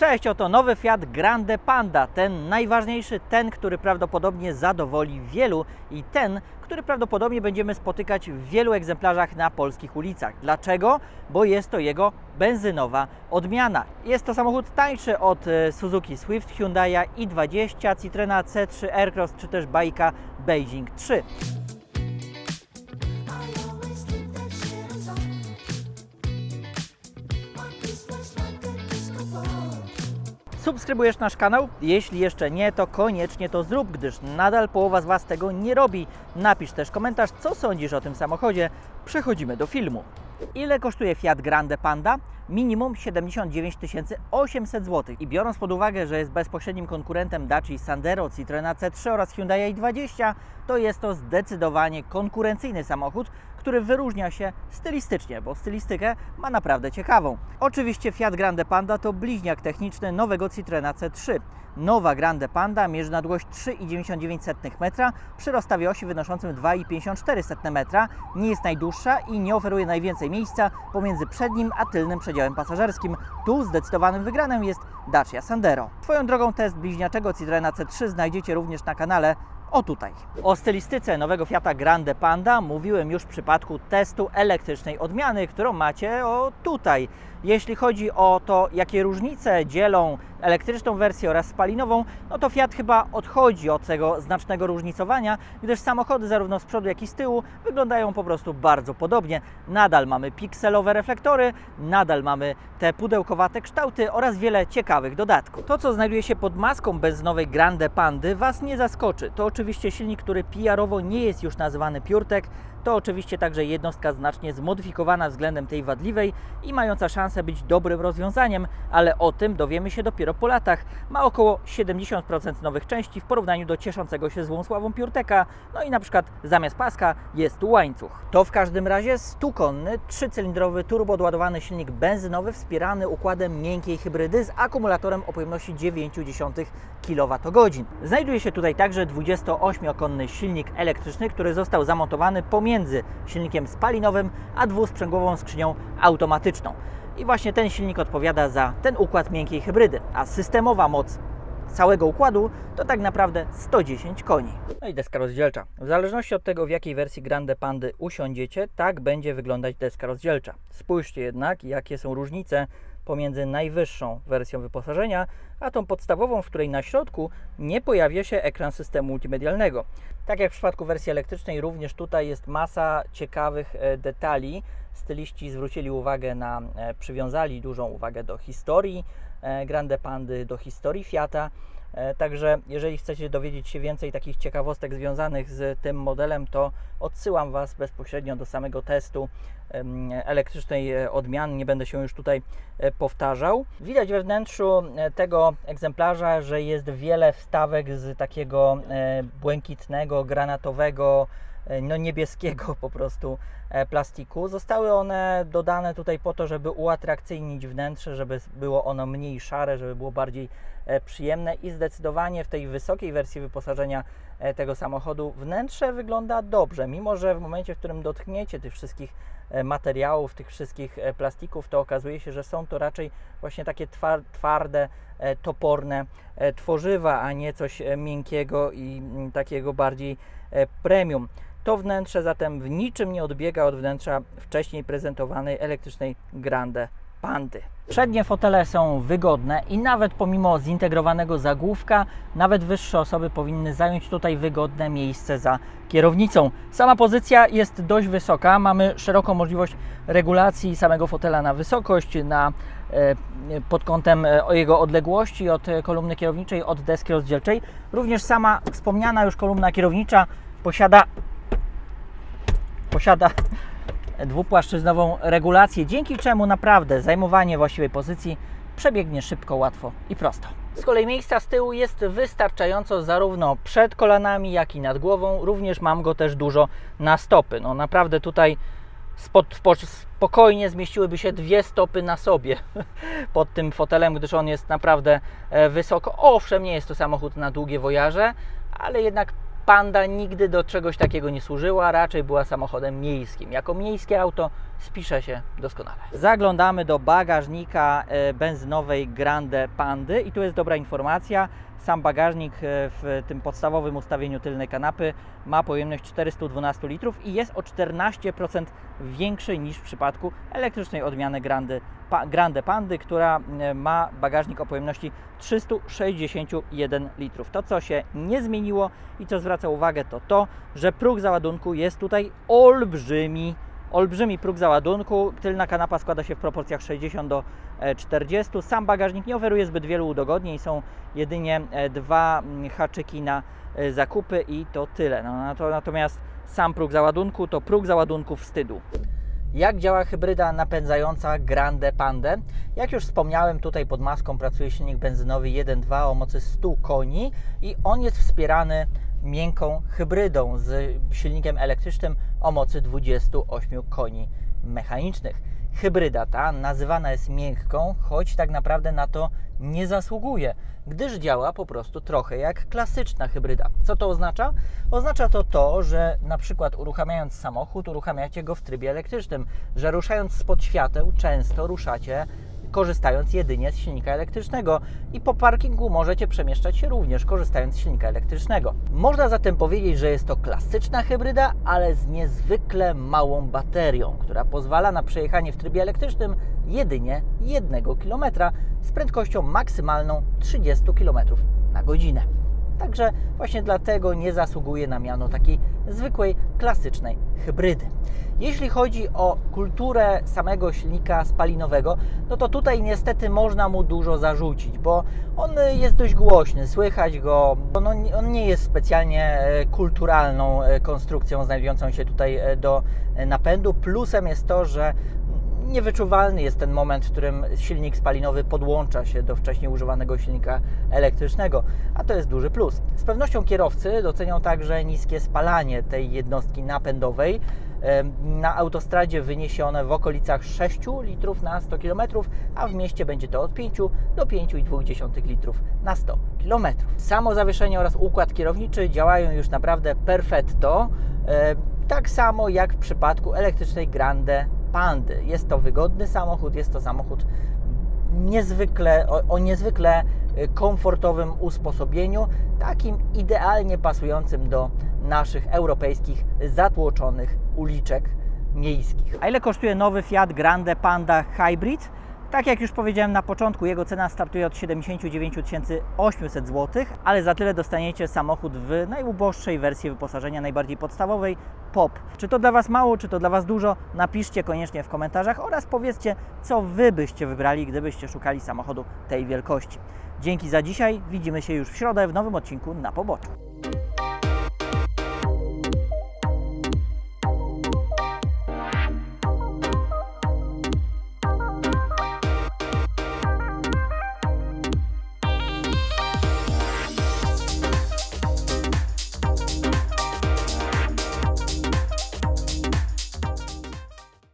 Cześć, oto nowy Fiat Grande Panda, ten najważniejszy, ten, który prawdopodobnie zadowoli wielu i ten, który prawdopodobnie będziemy spotykać w wielu egzemplarzach na polskich ulicach. Dlaczego? Bo jest to jego benzynowa odmiana. Jest to samochód tańszy od e, Suzuki Swift, Hyundai i20, Citroena C3 Aircross czy też bajka Beijing 3. Subskrybujesz nasz kanał? Jeśli jeszcze nie, to koniecznie to zrób, gdyż nadal połowa z Was tego nie robi. Napisz też komentarz, co sądzisz o tym samochodzie. Przechodzimy do filmu. Ile kosztuje Fiat Grande Panda? Minimum 79 800 zł. I biorąc pod uwagę, że jest bezpośrednim konkurentem Dacia Sandero, Citroena C3 oraz Hyundai i20, to jest to zdecydowanie konkurencyjny samochód, który wyróżnia się stylistycznie, bo stylistykę ma naprawdę ciekawą. Oczywiście Fiat Grande Panda to bliźniak techniczny nowego Citroena C3. Nowa Grande Panda mierzy na długość 3,99 metra przy rozstawie osi wynoszącym 2,54 metra, nie jest najdłuższa i nie oferuje najwięcej miejsca pomiędzy przednim a tylnym przedziałem pasażerskim. Tu zdecydowanym wygranym jest Dacia Sandero. Swoją drogą test bliźniaczego Citroena C3 znajdziecie również na kanale o tutaj. O stylistyce nowego Fiata Grande Panda mówiłem już w przypadku testu elektrycznej odmiany, którą macie o tutaj. Jeśli chodzi o to, jakie różnice dzielą elektryczną wersję oraz spalinową, no to Fiat chyba odchodzi od tego znacznego różnicowania, gdyż samochody zarówno z przodu, jak i z tyłu wyglądają po prostu bardzo podobnie. Nadal mamy pikselowe reflektory, nadal mamy te pudełkowate kształty oraz wiele ciekawych dodatków. To, co znajduje się pod maską benzynowej Grande Pandy, Was nie zaskoczy. To silnik, który PR-owo nie jest już nazywany PureTech, to oczywiście także jednostka znacznie zmodyfikowana względem tej wadliwej i mająca szansę być dobrym rozwiązaniem, ale o tym dowiemy się dopiero po latach. Ma około 70% nowych części w porównaniu do cieszącego się złą sławą PureTecha, no i na przykład zamiast paska jest tu łańcuch. To w każdym razie 100-konny, trzycylindrowy, turboodładowany silnik benzynowy wspierany układem miękkiej hybrydy z akumulatorem o pojemności 0,9 kWh. Znajduje się tutaj także 28-konny silnik elektryczny, który został zamontowany pomiędzy silnikiem spalinowym a dwusprzęgłową skrzynią automatyczną. I właśnie ten silnik odpowiada za ten układ miękkiej hybrydy, a systemowa moc całego układu to tak naprawdę 110 koni. No i deska rozdzielcza. W zależności od tego, w jakiej wersji Grande Pandy usiądziecie, tak będzie wyglądać deska rozdzielcza. Spójrzcie jednak, jakie są różnice pomiędzy najwyższą wersją wyposażenia, a tą podstawową, w której na środku nie pojawia się ekran systemu multimedialnego. Tak jak w przypadku wersji elektrycznej, również tutaj jest masa ciekawych e, detali. Styliści zwrócili uwagę na, e, przywiązali dużą uwagę do historii e, Grande Pandy, do historii Fiata. E, Także jeżeli chcecie dowiedzieć się więcej takich ciekawostek związanych z tym modelem, to odsyłam Was bezpośrednio do samego testu elektrycznej e, odmiany. Nie będę się już tutaj e, powtarzał. Widać we wnętrzu tego egzemplarza, że jest wiele wstawek z takiego błękitnego, granatowego, no niebieskiego po prostu e, plastiku. Zostały one dodane tutaj po to, żeby uatrakcyjnić wnętrze, żeby było ono mniej szare, żeby było bardziej e, przyjemne i zdecydowanie w tej wysokiej wersji wyposażenia e, tego samochodu wnętrze wygląda dobrze, mimo że w momencie, w którym dotkniecie tych wszystkich e, materiałów, tych wszystkich e, plastików, to okazuje się, że są to raczej właśnie takie twar- twarde, e, toporne e, tworzywa, a nie coś e, miękkiego i takiego bardziej e, premium. To wnętrze zatem w niczym nie odbiega od wnętrza wcześniej prezentowanej elektrycznej Grande Pandy. Przednie fotele są wygodne i nawet pomimo zintegrowanego zagłówka, nawet wyższe osoby powinny zająć tutaj wygodne miejsce za kierownicą. Sama pozycja jest dość wysoka, mamy szeroką możliwość regulacji samego fotela na wysokość, na e, pod kątem e, jego odległości od kolumny kierowniczej, od deski rozdzielczej. Również sama wspomniana już kolumna kierownicza posiada posiada dwupłaszczyznową regulację, dzięki czemu naprawdę zajmowanie właściwej pozycji przebiegnie szybko, łatwo i prosto. Z kolei miejsca z tyłu jest wystarczająco zarówno przed kolanami, jak i nad głową. Również mam go też dużo na stopy. No naprawdę tutaj spod, spo, spokojnie zmieściłyby się dwie stopy na sobie pod tym fotelem, gdyż on jest naprawdę e, wysoko. Owszem, nie jest to samochód na długie wojaże, ale jednak Panda nigdy do czegoś takiego nie służyła, raczej była samochodem miejskim. Jako miejskie auto spisze się doskonale. Zaglądamy do bagażnika e, benzynowej Grande Pandy i tu jest dobra informacja. Sam bagażnik e, w tym podstawowym ustawieniu tylnej kanapy ma pojemność 412 litrów i jest o 14% większy niż w przypadku elektrycznej odmiany Grande, Grande Pandy, która ma bagażnik o pojemności 361 litrów. To, co się nie zmieniło i co zwraca uwagę, to to, że próg załadunku jest tutaj olbrzymi olbrzymi próg załadunku. Tylna kanapa składa się w proporcjach 60 do e, 40. Sam bagażnik nie oferuje zbyt wielu udogodnień. Są jedynie e, dwa mm, haczyki na e, zakupy i to tyle. No, na to- natomiast sam próg załadunku to próg załadunku wstydu. Jak działa hybryda napędzająca Grande Pandę? Jak już wspomniałem, tutaj pod maską pracuje silnik benzynowy 1.2 o mocy 100 koni i on jest wspierany miękką hybrydą z silnikiem elektrycznym o mocy 28 koni mechanicznych. Hybryda ta nazywana jest miękką, choć tak naprawdę na to nie zasługuje, gdyż działa po prostu trochę jak klasyczna hybryda. Co to oznacza? Oznacza to to, że na przykład uruchamiając samochód, uruchamiacie go w trybie elektrycznym, że ruszając spod świateł często ruszacie korzystając jedynie z silnika elektrycznego i po parkingu możecie przemieszczać się również korzystając z silnika elektrycznego. Można zatem powiedzieć, że jest to klasyczna hybryda, ale z niezwykle małą baterią, która pozwala na przejechanie w trybie elektrycznym jedynie 1 km z prędkością maksymalną 30 km na godzinę. Także właśnie dlatego nie zasługuje na miano takiej zwykłej, klasycznej hybrydy. Jeśli chodzi o kulturę samego silnika spalinowego, no to tutaj niestety można mu dużo zarzucić, bo on jest dość głośny, słychać go, no, on nie jest specjalnie e, kulturalną e, konstrukcją znajdującą się tutaj e, do napędu. Plusem jest to, że niewyczuwalny jest ten moment, w którym silnik spalinowy podłącza się do wcześniej używanego silnika elektrycznego, a to jest duży plus. Z pewnością kierowcy docenią także niskie spalanie tej jednostki napędowej. Na autostradzie wyniesione w okolicach 6 litrów na 100 km, a w mieście będzie to od 5 do 5,2 litrów na 100 km. Samo zawieszenie oraz układ kierowniczy działają już naprawdę perfetto. Tak samo jak w przypadku elektrycznej Grande Pandy. Jest to wygodny samochód, jest to samochód niezwykle, o, o niezwykle y, komfortowym usposobieniu, takim idealnie pasującym do naszych europejskich zatłoczonych uliczek miejskich. A ile kosztuje nowy Fiat Grande Panda Hybrid? Tak jak już powiedziałem na początku, jego cena startuje od 79 800 zł, ale za tyle dostaniecie samochód w najuboższej wersji wyposażenia, najbardziej podstawowej, POP. Czy to dla Was mało, czy to dla Was dużo? Napiszcie koniecznie w komentarzach oraz powiedzcie, co Wy byście wybrali, gdybyście szukali samochodu tej wielkości. Dzięki za dzisiaj, widzimy się już w środę w nowym odcinku na poboczu.